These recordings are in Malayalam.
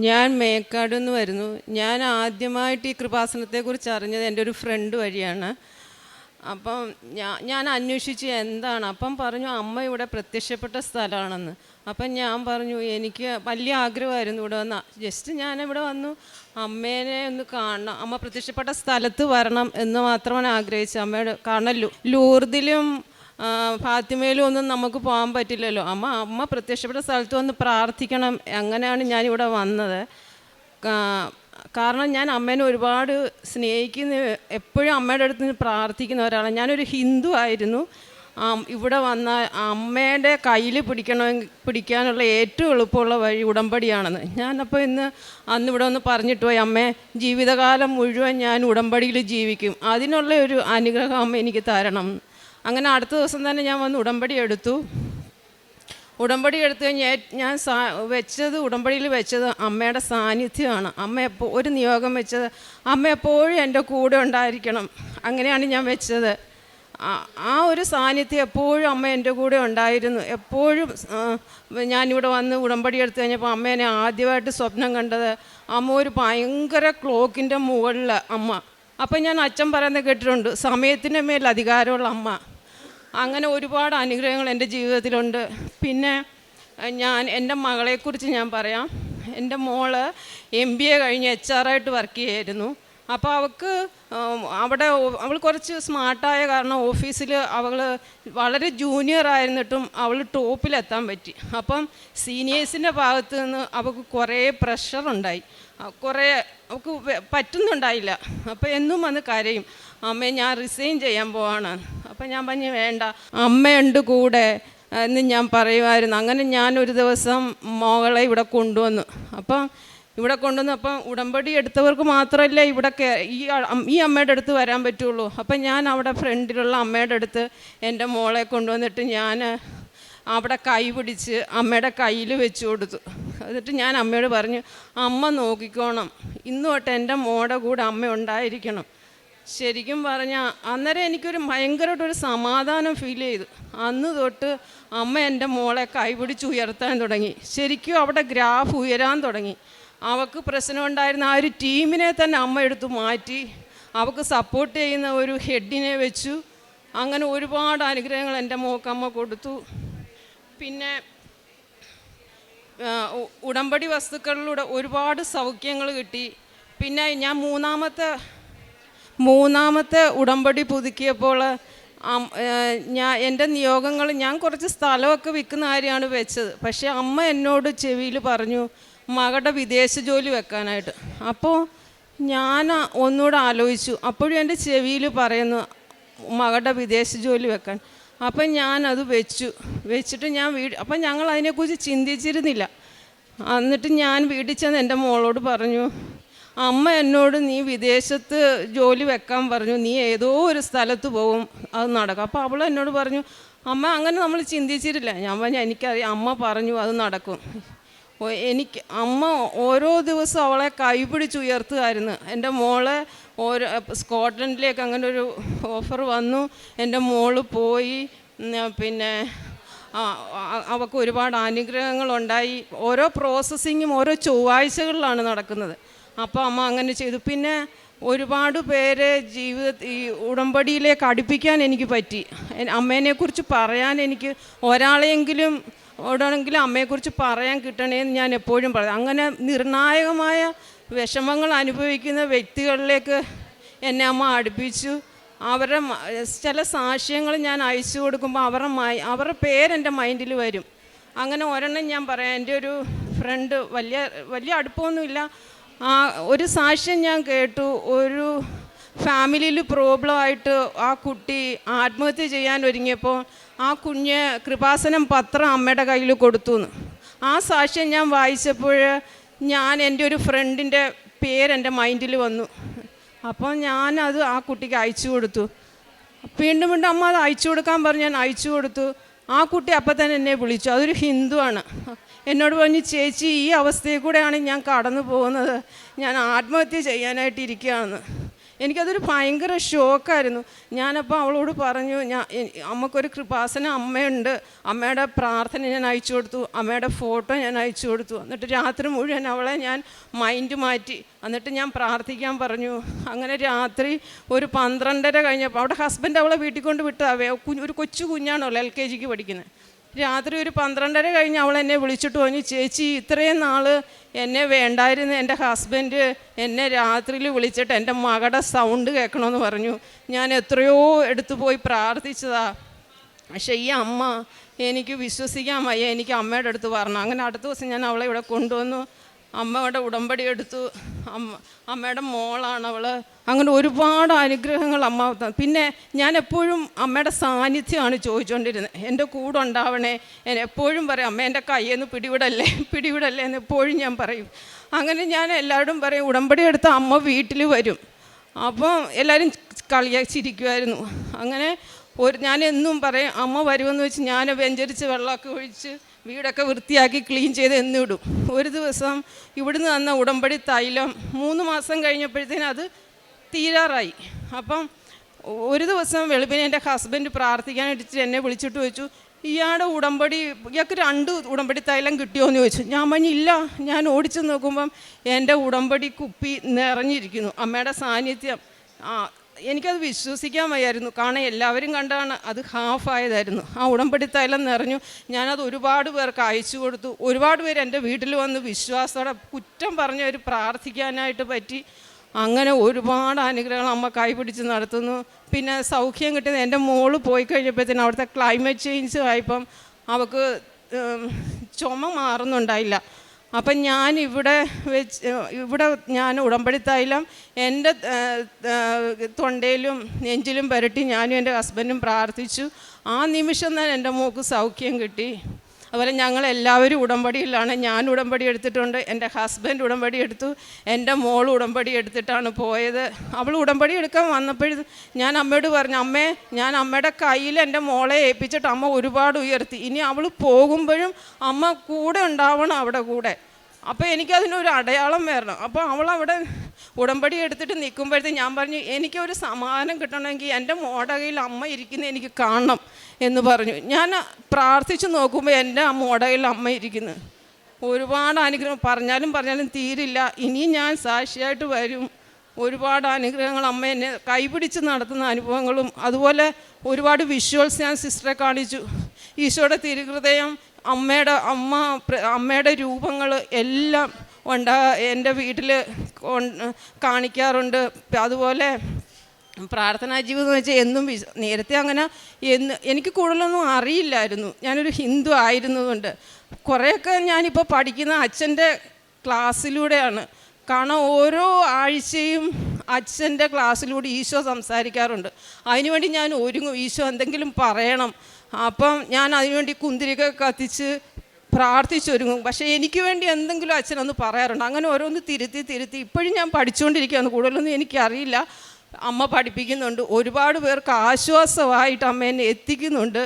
ഞാൻ മേക്കാട് നിന്ന് വരുന്നു. ഞാൻ ആദ്യമായിട്ട് ഈ കൃപാസനത്തെക്കുറിച്ച് അറിഞ്ഞത് എന്റെ ഒരു ഫ്രണ്ട് വഴിയാണ്. അപ്പം ഞാൻ ഞാൻ അന്വേഷിച്ച് എന്താണ്? അപ്പം പറഞ്ഞു അമ്മ ഇവിടെ പ്രത്യക്ഷപ്പെട്ട സ്ഥലമാണെന്ന്. അപ്പം ഞാൻ പറഞ്ഞു എനിക്ക് വലിയ ആഗ്രഹമായിരുന്നു ഇവിടെ വന്ന. ജസ്റ്റ് ഞാൻ ഇവിടെ വന്നു. അമ്മേനെ ഒന്ന് കാണണം. അമ്മ പ്രത്യക്ഷപ്പെട്ട സ്ഥലത്ത് വരണം എന്ന് മാത്രമാണ് ആഗ്രഹിച്ചത്. അമ്മയുടെ കാരണം ലൂർദിലും ഫാത്തിമയിലും ഒന്നും നമുക്ക് പോകാൻ പറ്റില്ലല്ലോ. അമ്മ അമ്മ പ്രത്യക്ഷപ്പെട്ട സ്ഥലത്ത് വന്ന് പ്രാർത്ഥിക്കണം. അങ്ങനെയാണ് ഞാനിവിടെ വന്നത്. കാരണം ഞാൻ അമ്മേനെ ഒരുപാട് സ്നേഹിക്കുന്ന എപ്പോഴും അമ്മയുടെ അടുത്ത് നിന്ന് പ്രാർത്ഥിക്കുന്ന ഒരാളാണ്. ഞാനൊരു ഹിന്ദു ആയിരുന്നു. ഇവിടെ വന്ന അമ്മയുടെ കയ്യിൽ പിടിക്കണമെങ്കിൽ പിടിക്കാനുള്ള ഏറ്റവും എളുപ്പമുള്ള വഴി ഉടമ്പടിയാണെന്ന്. ഞാനപ്പോൾ ഇന്ന് അന്ന് ഇവിടെ ഒന്ന് പറഞ്ഞിട്ട് പോയി അമ്മേ ജീവിതകാലം മുഴുവൻ ഞാൻ ഉടമ്പടിയിൽ ജീവിക്കും. അതിനുള്ള ഒരു അനുഗ്രഹം അമ്മ എനിക്ക് തരണം. അങ്ങനെ അടുത്ത ദിവസം തന്നെ ഞാൻ വന്ന് ഉടമ്പടി എടുത്തു. ഉടമ്പടി എടുത്തു കഴിഞ്ഞാൽ ഞാൻ സാ വെച്ചത് ഉടമ്പടിയിൽ വെച്ചത് അമ്മയുടെ സാന്നിധ്യമാണ്. അമ്മ എപ്പോൾ ഒരു നിയോഗം വെച്ചത് അമ്മ എപ്പോഴും എന്റെ കൂടെ ഉണ്ടായിരിക്കണം. അങ്ങനെയാണ് ഞാൻ വെച്ചത്. ആ- ഒരു സാന്നിധ്യം എപ്പോഴും അമ്മ എന്റെ കൂടെ ഉണ്ടായിരുന്നു. എപ്പോഴും ഞാനിവിടെ വന്ന് ഉടമ്പടി എടുത്തു കഴിഞ്ഞപ്പോൾ അമ്മേനെ ആദ്യമായിട്ട് സ്വപ്നം കണ്ടത് അമ്മ ഒരു ഭയങ്കര ക്ലോക്കിന്റെ മുകളിൽ അമ്മ. അപ്പം ഞാൻ അച്ഛൻ പറയുന്നത് കേട്ടിട്ടുണ്ട് സമയത്തിന്റെ മേൽ അധികാരമുള്ള അമ്മ. അങ്ങനെ ഒരുപാട് അനുഗ്രഹങ്ങൾ എന്റെ ജീവിതത്തിലുണ്ട്. പിന്നെ ഞാൻ എന്റെ മകളെക്കുറിച്ച് ഞാൻ പറയാം. എന്റെ മോൾ എം ബി എ കഴിഞ്ഞ് എച്ച് ആറായിട്ട് വർക്ക് ചെയ്യായിരുന്നു. അപ്പോൾ അവൾക്ക് അവിടെ അവൾ കുറച്ച് സ്മാർട്ടായ കാരണം ഓഫീസിൽ അവൾ വളരെ ജൂനിയർ ആയിരുന്നിട്ടും അവൾ ടോപ്പിലെത്താൻ പറ്റി. അപ്പം സീനിയേഴ്സിന്റെ ഭാഗത്ത് നിന്ന് അവൾക്ക് കുറേ പ്രഷറുണ്ടായി കുറേ അവൾക്ക് പറ്റുന്നുണ്ടായില്ല. അപ്പോൾ എന്നും വന്ന് കരയും. അമ്മേ ഞാൻ റിസൈൻ ചെയ്യാൻ പോവാണ്. അപ്പം ഞാൻ പറഞ്ഞു വേണ്ട. അമ്മയുണ്ട് കൂടെ. എന്ന് ഞാൻ പറയുമായിരുന്നു. അങ്ങനെ ഞാൻ ഒരു ദിവസം മോളെ ഇവിടെ കൊണ്ടുവന്നു. അപ്പം ഇവിടെ കൊണ്ടുവന്നു. അപ്പം ഉടമ്പടി എടുത്തവർക്ക് മാത്രമല്ല ഇവിടെ ഈ ഈ അമ്മയുടെ അടുത്ത് വരാൻ പറ്റുള്ളൂ. അപ്പം ഞാൻ അവിടെ ഫ്രണ്ടിലുള്ള അമ്മയുടെ അടുത്ത് എന്റെ മോളെ കൊണ്ടുവന്നിട്ട് ഞാൻ അവിടെ കൈ പിടിച്ച് അമ്മയുടെ കയ്യിൽ വെച്ചു കൊടുത്തു. എന്നിട്ട് ഞാൻ അമ്മയോട് പറഞ്ഞു അമ്മ നോക്കിക്കോണം. ഇന്ന് തൊട്ട് എന്റെ മോടെ കൂടെ അമ്മ ഉണ്ടായിരിക്കണം. ശരിക്കും പറഞ്ഞാൽ അന്നേരം എനിക്കൊരു ഭയങ്കരമായിട്ടൊരു സമാധാനം ഫീൽ ചെയ്തു. അന്ന് തൊട്ട് അമ്മ എന്റെ മോളെ കൈപിടിച്ച് ഉയർത്താൻ തുടങ്ങി. ശരിക്കും അവിടെ ഗ്രാഫ് ഉയരാൻ തുടങ്ങി. അവൾക്ക് പ്രശ്നം ഉണ്ടായിരുന്ന ആ ഒരു ടീമിനെ തന്നെ അമ്മ എടുത്ത് മാറ്റി. അവൾക്ക് സപ്പോർട്ട് ചെയ്യുന്ന ഒരു ഹെഡിനെ വെച്ചു. അങ്ങനെ ഒരുപാട് അനുഗ്രഹങ്ങൾ എന്റെ മോക്കമ്മ കൊടുത്തു. പിന്നെ ഉടമ്പടി വസ്തുക്കളിലൂടെ ഒരുപാട് സൗഖ്യങ്ങൾ കിട്ടി. പിന്നെ ഞാൻ മൂന്നാമത്തെ മൂന്നാമത്തെ ഉടമ്പടി പുതുക്കിയപ്പോൾ ഞാൻ എന്റെ നിയോഗങ്ങൾ ഞാൻ കുറച്ച് സ്ഥലമൊക്കെ വിൽക്കുന്ന കാര്യമാണ് വെച്ചത്. പക്ഷേ അമ്മ എന്നോട് ചെവിയിൽ പറഞ്ഞു മകളുടെ വിദേശ ജോലി വെക്കാനായിട്ട്. അപ്പോൾ ഞാൻ ഒന്നുകൂടെ ആലോചിച്ചു. അപ്പോഴും എന്റെ ചെവിയിൽ പറയുന്നു മകളുടെ വിദേശ ജോലി വെക്കാൻ. അപ്പം ഞാനത് വെച്ചു. വെച്ചിട്ട് ഞാൻ വീട് അപ്പം ഞങ്ങൾ അതിനെക്കുറിച്ച് ചിന്തിച്ചിരുന്നില്ല. എന്നിട്ട് ഞാൻ വീട്ടിൽ ചെന്ന് എന്റെ മോളോട് പറഞ്ഞു അമ്മ എന്നോട് നീ വിദേശത്ത് ജോലി വെക്കാൻ പറഞ്ഞു. നീ ഏതോ ഒരു സ്ഥലത്ത് പോകും അത് നടക്കും. അപ്പോൾ അവൾ എന്നോട് പറഞ്ഞു അമ്മ അങ്ങനെ നമ്മൾ ചിന്തിച്ചിട്ടില്ല. ഞാൻ പറഞ്ഞു എനിക്കറിയാം അമ്മ പറഞ്ഞു അത് നടക്കും. എനിക്ക് അമ്മ ഓരോ ദിവസവും അവളെ കൈപിടിച്ച് ഉയർത്തുമായിരുന്നു. എന്റെ മോളെ ഓരോ സ്കോട്ട്ലൻഡിലേക്ക് അങ്ങനെ ഒരു ഓഫർ വന്നു. എന്റെ മോൾ പോയി. പിന്നെ അവക്ക് ഒരുപാട് അനുഗ്രഹങ്ങളുണ്ടായി. ഓരോ പ്രോസസ്സിങ്ങും ഓരോ ചൊവ്വാഴ്ചകളിലാണ് നടക്കുന്നത്. അപ്പോൾ അമ്മ അങ്ങനെ ചെയ്തു. പിന്നെ ഒരുപാട് പേരെ ജീവിത ഈ ഉടമ്പടിയിലേക്ക് അടുപ്പിക്കാൻ എനിക്ക് പറ്റി. അമ്മേനെക്കുറിച്ച് പറയാൻ എനിക്ക് ഒരാളെങ്കിലും ഓടാണെങ്കിലും അമ്മയെക്കുറിച്ച് പറയാൻ കിട്ടണേന്ന് ഞാൻ എപ്പോഴും പറയും. അങ്ങനെ നിർണായകമായ വിഷമങ്ങൾ അനുഭവിക്കുന്ന വ്യക്തികളിലേക്ക് എന്നെ അമ്മ അടുപ്പിച്ചു. അവരുടെ ചില സാക്ഷ്യങ്ങൾ ഞാൻ അയച്ചു കൊടുക്കുമ്പോൾ അവരുടെ മൈ അവരുടെ പേരെന്റെ മൈൻഡിൽ വരും. അങ്ങനെ ഒരെണ്ണം ഞാൻ പറയാം. എന്റെ ഒരു ഫ്രണ്ട് വലിയ വലിയ അടുപ്പമൊന്നുമില്ല. ആ ഒരു സാക്ഷ്യം ഞാൻ കേട്ടു. ഒരു ഫാമിലിയിൽ പ്രോബ്ലം ആയിട്ട് ആ കുട്ടി ആത്മഹത്യ ചെയ്യാൻ ഒരുങ്ങിയപ്പോൾ ആ കുഞ്ഞ് കൃപാസനം പത്രം അമ്മയുടെ കയ്യിൽ കൊടുത്തു എന്ന് ആ സാക്ഷ്യം ഞാൻ വായിച്ചപ്പോൾ ഞാൻ എന്റെ ഒരു ഫ്രണ്ടിന്റെ പേര് എന്റെ മൈൻഡിൽ വന്നു. അപ്പോൾ ഞാനത് ആ കുട്ടിക്ക് അയച്ചു കൊടുത്തു. വീണ്ടും വീണ്ടും അമ്മ അത് അയച്ചു കൊടുക്കാൻ പറഞ്ഞ്. ഞാൻ അയച്ചു കൊടുത്തു. ആ കുട്ടി അപ്പം തന്നെ എന്നെ വിളിച്ചു. അതൊരു ഹിന്ദുവാണ് എന്നോട് പറഞ്ഞു ചേച്ചി ഈ അവസ്ഥയിൽ കൂടെയാണ് ഞാൻ കടന്നു പോകുന്നത്. ഞാൻ ആത്മഹത്യ ചെയ്യാനായിട്ട് ഇരിക്കുകയാണെന്ന് എനിക്കതൊരു ഭയങ്കര ഷോക്കായിരുന്നു. ഞാനപ്പോൾ അവളോട് പറഞ്ഞു ഞാൻ അമ്മക്കൊരു കൃപാസന അമ്മയുണ്ട്. അമ്മയുടെ പ്രാർത്ഥന ഞാൻ അയച്ചു കൊടുത്തു. അമ്മയുടെ ഫോട്ടോ ഞാൻ അയച്ചു കൊടുത്തു. എന്നിട്ട് രാത്രി മുഴുവൻ അവളെ ഞാൻ മൈൻഡ് മാറ്റി. എന്നിട്ട് ഞാൻ പ്രാർത്ഥിക്കാൻ പറഞ്ഞു. അങ്ങനെ രാത്രി ഒരു പന്ത്രണ്ടര കഴിഞ്ഞപ്പോൾ അവിടെ ഹസ്ബൻഡ് അവളെ വീട്ടിൽ കൊണ്ട് വിട്ടതാവേ ഒരു കൊച്ചു കുഞ്ഞാണല്ലോ എൽ കെ ജിക്ക് പഠിക്കുന്നത് രാത്രി ഒരു പന്ത്രണ്ടര കഴിഞ്ഞ് അവൾ എന്നെ വിളിച്ചിട്ട് പറഞ്ഞു ചേച്ചി ഇത്രയും നാൾ എന്നെ വേണ്ടായിരുന്നു. എന്റെ ഹസ്ബൻഡ് എന്നെ രാത്രിയിൽ വിളിച്ചിട്ട് എന്റെ മകളുടെ സൗണ്ട് കേൾക്കണമെന്ന് പറഞ്ഞു. ഞാൻ എത്രയോ എടുത്തു പോയി പ്രാർത്ഥിച്ചതാ. പക്ഷേ ഈ അമ്മ എനിക്ക് വിശ്വസിക്കാൻ വയ്യ. എനിക്ക് അമ്മയുടെ അടുത്ത് പറഞ്ഞു. അങ്ങനെ അടുത്ത ദിവസം ഞാൻ അവളെ ഇവിടെ കൊണ്ടുവന്നു. അമ്മയുടെ ഉടമ്പടി എടുത്തു. അമ്മ അമ്മയുടെ മോളാണ് അവൾ അങ്ങനെ ഒരുപാട് അനുഗ്രഹങ്ങൾ അമ്മ പിന്നെ ഞാൻ എപ്പോഴും അമ്മയുടെ സാന്നിധ്യമാണ് ചോദിച്ചുകൊണ്ടിരുന്നത് എന്റെ കൂടെ ഉണ്ടാവണേ. എപ്പോഴും പറയും അമ്മ എന്റെ കയ്യിൽ നിന്ന് പിടിവിടല്ലേ? പിടിവിടല്ലേ? എന്ന് എപ്പോഴും ഞാൻ പറയും. അങ്ങനെ ഞാൻ എല്ലാവരും പറയും ഉടമ്പടി എടുത്ത അമ്മ വീട്ടിൽ വരും. അപ്പോൾ എല്ലാവരും കളിയാച്ചിരിക്കുമായിരുന്നു അങ്ങനെ ഒരു ഞാൻ എന്നും പറയും അമ്മ വരുമെന്ന് വെച്ച് ഞാൻ വെഞ്ചരിച്ച് വെള്ളമൊക്കെ ഒഴിച്ച് വീടൊക്കെ വൃത്തിയാക്കി ക്ലീൻ ചെയ്ത് എന്നും ഇടും. ഒരു ദിവസം ഇവിടുന്ന് തന്ന ഉടമ്പടി തൈലം മൂന്ന് മാസം കഴിഞ്ഞപ്പോഴത്തേനും അത് തീരാറായി. അപ്പം ഒരു ദിവസം വെളുപ്പിനെ എന്റെ ഹസ്ബൻഡ് പ്രാർത്ഥിക്കാനായിട്ട് എന്നെ വിളിച്ചിട്ട് ചോദിച്ചു ഇയാളുടെ ഉടമ്പടി ഇയാൾക്ക് രണ്ട് ഉടമ്പടി തൈലം കിട്ടിയോ? എന്ന് ചോദിച്ചു. ഞാൻ പറഞ്ഞില്ല ഞാൻ ഓടിച്ചു നോക്കുമ്പം എന്റെ ഉടമ്പടി കുപ്പി നിറഞ്ഞിരിക്കുന്നു. അമ്മയുടെ സാന്നിധ്യം ആ എനിക്കത് വിശ്വസിക്കാൻ വയ്യായിരുന്നു. കാരണം എല്ലാവരും കണ്ടാണ് അത് ഹാഫ് ആയതായിരുന്നു ആ ഉടമ്പടി തൈലം നിറഞ്ഞു. ഞാനത് ഒരുപാട് പേർക്ക് അയച്ചു കൊടുത്തു. ഒരുപാട് പേര് എന്റെ വീട്ടിൽ വന്ന് വിശ്വാസത്തോടെ കുറ്റം പറഞ്ഞവർ പ്രാർത്ഥിക്കാനായിട്ട് പറ്റി. അങ്ങനെ ഒരുപാട് അനുഗ്രഹങ്ങൾ അമ്മ കൈപിടിച്ച് നടത്തുന്നു. പിന്നെ സൗഖ്യം കിട്ടുന്ന എന്റെ മോൾ പോയി കഴിഞ്ഞപ്പോഴത്തേന് അവിടുത്തെ ക്ലൈമറ്റ് ചേഞ്ച് ആയപ്പം അവൾക്ക് ചുമ മാറുന്നുണ്ടായില്ല. അപ്പം ഞാൻ ഇവിടെ വെച്ച് ഇവിടെ ഞാൻ ഉടമ്പടി എന്റെ തൊണ്ടയിലും നെഞ്ചിലും പുരട്ടി ഞാനും എന്റെ ഹസ്ബൻഡും പ്രാർത്ഥിച്ചു. ആ നിമിഷം തന്നെ എന്റെ മോക്ക് സൗഖ്യം കിട്ടി. അതുപോലെ ഞങ്ങൾ എല്ലാവരും ഉടമ്പടിയിലാണ്. ഞാൻ ഉടമ്പടി എടുത്തിട്ടുണ്ട് എന്റെ ഹസ്ബൻഡ് ഉടമ്പടി എടുത്തു എന്റെ മോൾ ഉടമ്പടി എടുത്തിട്ടാണ് പോയത്. അവൾ ഉടമ്പടി എടുക്കാൻ വന്നപ്പോഴും ഞാൻ അമ്മയോട് പറഞ്ഞു അമ്മേ ഞാൻ അമ്മയുടെ കയ്യിൽ എന്റെ മോളെ ഏൽപ്പിച്ചിട്ട് അമ്മ ഒരുപാട് ഉയർത്തി. ഇനി അവൾ പോകുമ്പോഴും അമ്മ കൂടെ ഉണ്ടാവണം അവിടെ കൂടെ. അപ്പോൾ എനിക്കതിനൊരു അടയാളം വരണം. അപ്പോൾ അവളവിടെ ഉടമ്പടി എടുത്തിട്ട് നിൽക്കുമ്പോഴത്തേ ഞാൻ പറഞ്ഞു എനിക്കൊരു സമാധാനം കിട്ടണമെങ്കിൽ എന്റെ മോടെ കയ്യിൽ അമ്മ ഇരിക്കുന്നത് എനിക്ക് കാണണം എന്ന് പറഞ്ഞു. ഞാൻ പ്രാർത്ഥിച്ച് നോക്കുമ്പോൾ എന്റെ ആ മോടെ കയ്യിൽ അമ്മ ഇരിക്കുന്നു. ഒരുപാട് അനുഗ്രഹം പറഞ്ഞാലും പറഞ്ഞാലും തീരില്ല. ഇനി ഞാൻ സാക്ഷിയായിട്ട് വരും. ഒരുപാട് അനുഗ്രഹങ്ങൾ അമ്മ എന്നെ കൈപിടിച്ച് നടത്തുന്ന അനുഭവങ്ങളും അതുപോലെ ഒരുപാട് വിഷ്വൽസ് ഞാൻ സിസ്റ്ററെ കാണിച്ചു. ഈശോയുടെ തിരുഹൃദയം അമ്മയുടെ അമ്മ അമ്മയുടെ രൂപങ്ങൾ എല്ലാം ഉണ്ടാ എന്റെ വീട്ടിൽ കാണിക്കാറുണ്ട്. അതുപോലെ പ്രാർത്ഥനാ ജീവിതം എന്ന് വെച്ചാൽ എന്നും വിശ- നേരത്തെ അങ്ങനെ എന്ന് എനിക്ക് കൂടുതലൊന്നും അറിയില്ലായിരുന്നു. ഞാനൊരു ഹിന്ദു ആയിരുന്നതുകൊണ്ട്. കുറേയൊക്കെ ഞാനിപ്പോൾ പഠിക്കുന്ന അച്ഛന്റെ ക്ലാസ്സിലൂടെയാണ്. കാരണം ഓരോ ആഴ്ചയും അച്ഛന്റെ ക്ലാസ്സിലൂടെ ഈശോ സംസാരിക്കാറുണ്ട്. അതിനുവേണ്ടി ഞാൻ ഒരുങ്ങും ഈശോ എന്തെങ്കിലും പറയണം. അപ്പം ഞാൻ അതിനുവേണ്ടി കുന്തിരിക കത്തിച്ച് പ്രാർത്ഥിച്ചൊരുങ്ങും പക്ഷേ എനിക്ക് വേണ്ടി എന്തെങ്കിലും അച്ഛനൊന്ന് പറയാറുണ്ട്. അങ്ങനെ ഓരോന്ന് തിരുത്തി തിരുത്തി ഇപ്പോഴും ഞാൻ പഠിച്ചുകൊണ്ടിരിക്കുകയാണ് കൂടുതലൊന്നും എനിക്കറിയില്ല. അമ്മ പഠിപ്പിക്കുന്നുണ്ട്. ഒരുപാട് പേർക്ക് ആശ്വാസമായിട്ട് അമ്മേനെ എത്തിക്കുന്നുണ്ട്.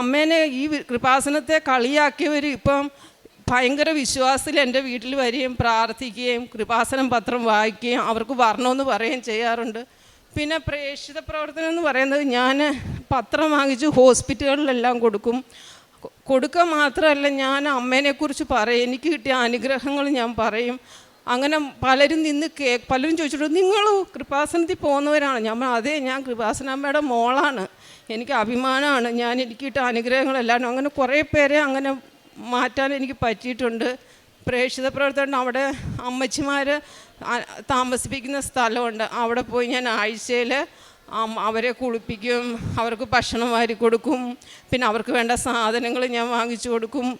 അമ്മേനെ ഈ കൃപാസനത്തെ കളിയാക്കിയവർ ഇപ്പം ഭയങ്കര വിശ്വാസത്തിൽ എന്റെ വീട്ടിൽ വരികയും പ്രാർത്ഥിക്കുകയും കൃപാസനം പത്രം വായിക്കുകയും അവർക്ക് വരണമെന്ന് പറയുകയും ചെയ്യാറുണ്ട്. പിന്നെ പ്രേക്ഷിത പ്രവർത്തനം എന്ന് പറയുന്നത് ഞാൻ പത്രം വാങ്ങിച്ച് ഹോസ്പിറ്റലുകളിലെല്ലാം കൊടുക്കും. കൊടുക്കുക മാത്രമല്ല ഞാൻ അമ്മേനെക്കുറിച്ച് പറയും. എനിക്ക് കിട്ടിയ അനുഗ്രഹങ്ങൾ ഞാൻ പറയും. അങ്ങനെ പലരും നിന്ന് കേ പലരും ചോദിച്ചിട്ട് നിങ്ങൾ കൃപാസനത്തിൽ പോകുന്നവരാണ്. ഞാൻ അതെ ഞാൻ കൃപാസനമ്മയുടെ മോളാണ്. എനിക്ക് അഭിമാനമാണ്. ഞാൻ എനിക്ക് കിട്ടിയ അനുഗ്രഹങ്ങളെല്ലാം അങ്ങനെ കുറേ പേരെ അങ്ങനെ മാറ്റാൻ എനിക്ക് പറ്റിയിട്ടുണ്ട്. പ്രേക്ഷിത പ്രവർത്തകൻ അവിടെ അമ്മച്ചിമാർ താമസിപ്പിക്കുന്ന സ്ഥലമുണ്ട്. അവിടെ പോയി ഞാൻ ആഴ്ചയിൽ അവരെ കുളിപ്പിക്കും അവർക്ക് ഭക്ഷണം വാരി കൊടുക്കും പിന്നെ അവർക്ക് വേണ്ട സാധനങ്ങൾ ഞാൻ വാങ്ങിച്ചു കൊടുക്കും.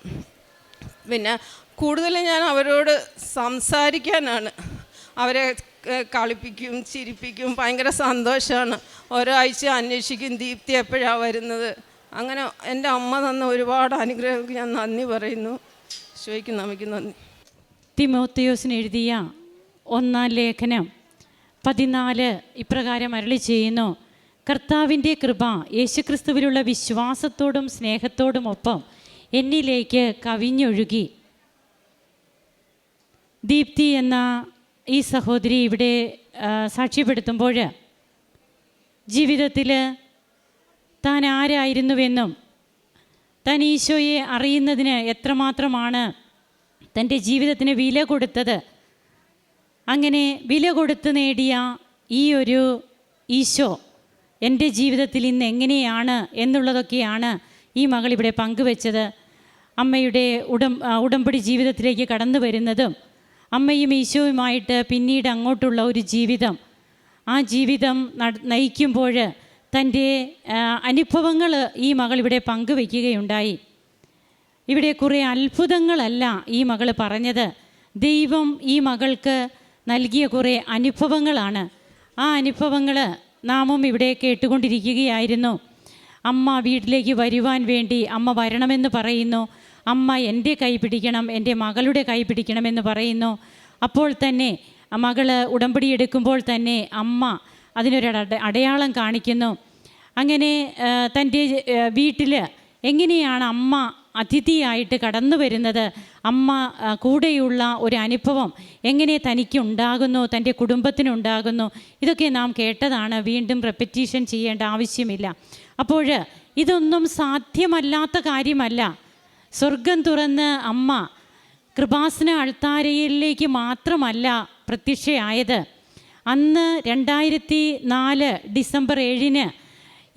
പിന്നെ കൂടുതലും ഞാൻ അവരോട് സംസാരിക്കാനാണ്. അവരെ കളിപ്പിക്കും ചിരിപ്പിക്കും ഭയങ്കര സന്തോഷമാണ് ഓരോ ഒരാഴ്ച അന്വേഷിക്കും ദീപ്തി എപ്പോഴാണ് വരുന്നത്. അങ്ങനെ എന്റെ അമ്മ തന്ന ഒരുപാട് അനുഗ്രഹങ്ങൾക്ക് ഞാൻ നന്ദി പറയുന്നു. ശോയ്ക്ക് നമുക്ക് നന്ദി തിമോത്തിയോസിന് എഴുതിയ ഒന്നാം ലേഖനം പതിനാല് ഇപ്രകാരം അരളി ചെയ്യുന്നു. കർത്താവിന്റെ കൃപ യേശുക്രിസ്തുവിലുള്ള വിശ്വാസത്തോടും സ്നേഹത്തോടും ഒപ്പം എന്നിലേക്ക് കവിഞ്ഞൊഴുകി. ദീപ്തി എന്ന ഈ സഹോദരി ഇവിടെ സാക്ഷ്യപ്പെടുത്തുമ്പോൾ ജീവിതത്തിൽ താൻ ആരായിരുന്നുവെന്നും താൻ ഈശോയെ അറിയുന്നതിന് എത്രമാത്രമാണ് തന്റെ ജീവിതത്തിന് വില കൊടുത്തത് അങ്ങനെ വില കൊടുത്ത് നേടിയ ഈ ഒരു ഈശോ എന്റെ ജീവിതത്തിൽ ഇന്ന് എങ്ങനെയാണ് എന്നുള്ളതൊക്കെയാണ് ഈ മകൾ ഇവിടെ പങ്കുവെച്ചത്. അമ്മയുടെ ഉടം ഉടമ്പടി ജീവിതത്തിലേക്ക് കടന്നു വരുന്നതും അമ്മയും ഈശോയുമായിട്ട് പിന്നീട് അങ്ങോട്ടുള്ള ഒരു ജീവിതം. ആ ജീവിതം നയിക്കുമ്പോൾ തന്റെ അനുഭവങ്ങൾ ഈ മകൾ ഇവിടെ പങ്കുവെക്കുകയുണ്ടായി. ഇവിടെ കുറേ അത്ഭുതങ്ങളല്ല ഈ മകൾ പറഞ്ഞത്. ദൈവം ഈ മകൾക്ക് നൽകിയ കുറേ അനുഭവങ്ങളാണ്. ആ അനുഭവങ്ങൾ നാമും ഇവിടെ കേട്ടുകൊണ്ടിരിക്കുകയായിരുന്നു. അമ്മ വീട്ടിലേക്ക് വരുവാൻ വേണ്ടി അമ്മ വരണമെന്ന് പറയുന്നു. അമ്മ എന്റെ കൈ പിടിക്കണം എന്റെ മകളുടെ കൈ പിടിക്കണമെന്ന് പറയുന്നു. അപ്പോൾ തന്നെ മകൾ ഉടമ്പടി എടുക്കുമ്പോൾ തന്നെ അമ്മ അതിനൊരു അടയാളം കാണിക്കുന്നു. അങ്ങനെ തന്റെ വീട്ടിൽ എങ്ങനെയാണ് അമ്മ അതിഥിയായിട്ട് കടന്നു വരുന്നത് അമ്മ കൂടെയുള്ള ഒരു അനുഭവം. എങ്ങനെ തനിക്ക് ഉണ്ടാകുന്നു തന്റെ കുടുംബത്തിനുണ്ടാകുന്നു ഇതൊക്കെ നാം കേട്ടതാണ്. വീണ്ടും റെപ്പറ്റീഷൻ ചെയ്യേണ്ട ആവശ്യമില്ല. അപ്പോൾ ഇതൊന്നും സാധ്യമല്ലാത്ത കാര്യമല്ല. സ്വർഗം തുറന്ന് അമ്മ കൃപാസന അൾത്താരയിലേക്ക് മാത്രമല്ല പ്രത്യക്ഷയായത്. അന്ന് രണ്ടായിരത്തി നാല് ഡിസംബർ ഏഴിന്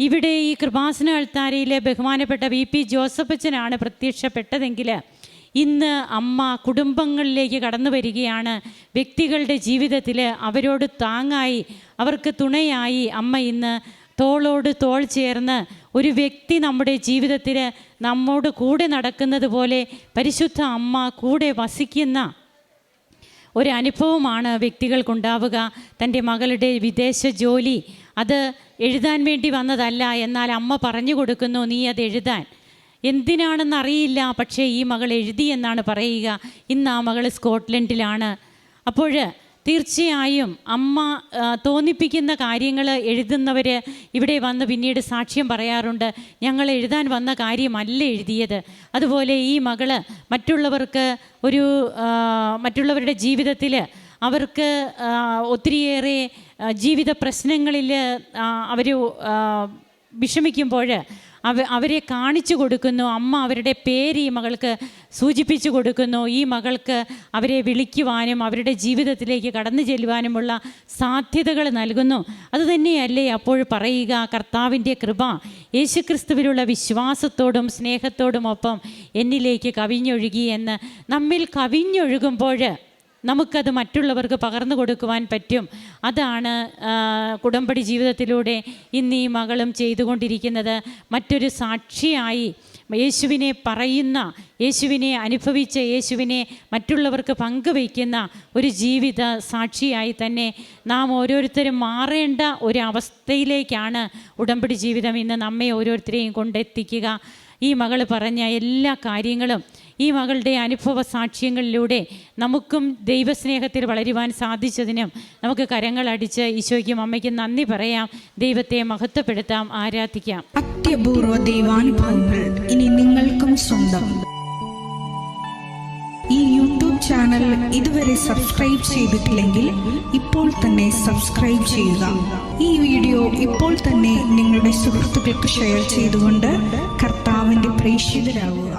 ഇവിടെ ഈ കൃപാസന അൾത്താരയിലെ ബഹുമാനപ്പെട്ട വി പി ജോസഫച്ചനാണ് പ്രത്യക്ഷപ്പെട്ടതെങ്കിൽ ഇന്ന് അമ്മ കുടുംബങ്ങളിലേക്ക് കടന്നു വരികയാണ്. വ്യക്തികളുടെ ജീവിതത്തിൽ അവരോട് താങ്ങായി അവർക്ക് തുണയായി അമ്മ ഇന്ന് തോളോട് തോൾ ചേർന്ന് ഒരു വ്യക്തി നമ്മുടെ ജീവിതത്തിൽ നമ്മോട് കൂടെ നടക്കുന്നത് പോലെ പരിശുദ്ധ അമ്മ കൂടെ വസിക്കുന്ന ഒരനുഭവമാണ് വ്യക്തികൾക്കുണ്ടാവുക. തന്റെ മകളുടെ വിദേശ ജോലി അത് എഴുതാൻ വേണ്ടി വന്നതല്ല. എന്നാൽ അമ്മ പറഞ്ഞു കൊടുക്കുന്നു നീ അത് എഴുതാൻ. എന്തിനാണെന്നറിയില്ല പക്ഷേ ഈ മകൾ എഴുതി എന്നാണ് പറയുക. ഇന്ന് ആ മകൾ സ്കോട്ട്ലൻഡിലാണ്. അപ്പോൾ തീർച്ചയായും അമ്മ തോന്നിപ്പിക്കുന്ന കാര്യങ്ങൾ എഴുതുന്നവർ ഇവിടെ വന്ന് പിന്നീട് സാക്ഷ്യം പറയാറുണ്ട്. ഞങ്ങൾ എഴുതാൻ വന്ന കാര്യമല്ല എഴുതിയത്. അതുപോലെ ഈ മകൾ മറ്റുള്ളവർക്ക് ഒരു മറ്റുള്ളവരുടെ ജീവിതത്തിൽ അവർക്ക് ഒത്തിരിയേറെ ജീവിത പ്രശ്നങ്ങളിൽ അവർ വിഷമിക്കുമ്പോൾ അവ അവരെ കാണിച്ചു കൊടുക്കുന്നു. അമ്മ അവരുടെ പേര് ഈ മകൾക്ക് സൂചിപ്പിച്ചു കൊടുക്കുന്നു. ഈ മകൾക്ക് അവരെ വിളിക്കുവാനും അവരുടെ ജീവിതത്തിലേക്ക് കടന്നു ചെല്ലുവാനുമുള്ള സാധ്യതകൾ നൽകുന്നു. അതുതന്നെയല്ലേ അപ്പോൾ പറയുക കർത്താവിന്റെ കൃപ യേശുക്രിസ്തുവിലുള്ള വിശ്വാസത്തോടും സ്നേഹത്തോടും ഒപ്പം എന്നിലേക്ക് കവിഞ്ഞൊഴുകി എന്ന് നമ്മിൽ കവിഞ്ഞൊഴുകുമ്പോൾ നമുക്കത് മറ്റുള്ളവർക്ക് പകർന്നു കൊടുക്കുവാൻ പറ്റും. അതാണ് കുടമ്പടി ജീവിതത്തിലൂടെ ഇന്ന് ഈ മകളും ചെയ്തുകൊണ്ടിരിക്കുന്നത്. മറ്റൊരു സാക്ഷിയായി യേശുവിനെ പറയുന്ന യേശുവിനെ അനുഭവിച്ച യേശുവിനെ മറ്റുള്ളവർക്ക് പങ്കുവയ്ക്കുന്ന ഒരു ജീവിത സാക്ഷിയായി തന്നെ നാം ഓരോരുത്തരും മാറേണ്ട ഒരു അവസ്ഥയിലേക്കാണ് ഉടമ്പടി ജീവിതം ഇന്ന് നമ്മെ ഓരോരുത്തരെയും കൊണ്ടെത്തിക്കുക. ഈ മകൾ പറഞ്ഞ എല്ലാ കാര്യങ്ങളും ഈ മകളുടെ അനുഭവ സാക്ഷ്യങ്ങളിലൂടെ നമുക്കും ദൈവസ്നേഹത്തിൽ വളരുവാൻ സാധിച്ചതിനും നമുക്ക് കരങ്ങളടിച്ച് ഈശോയ്ക്കും അമ്മയ്ക്കും നന്ദി പറയാം. ദൈവത്തെ മഹത്വപ്പെടുത്താം ആരാധിക്കാം. അത്യപൂർവ ദൈവാനുഭവങ്ങൾ ഇനി നിങ്ങൾക്കും സ്വന്തം. ഈ യൂട്യൂബ് ചാനൽ ഇതുവരെ സബ്സ്ക്രൈബ് ചെയ്തിട്ടില്ലെങ്കിൽ ഇപ്പോൾ തന്നെ സബ്സ്ക്രൈബ് ചെയ്യുക. ഈ വീഡിയോ ഇപ്പോൾ തന്നെ നിങ്ങളുടെ സുഹൃത്തുക്കൾക്ക് ഷെയർ ചെയ്തുകൊണ്ട് കർത്താവിന്റെ പ്രേക്ഷിതരാകുക.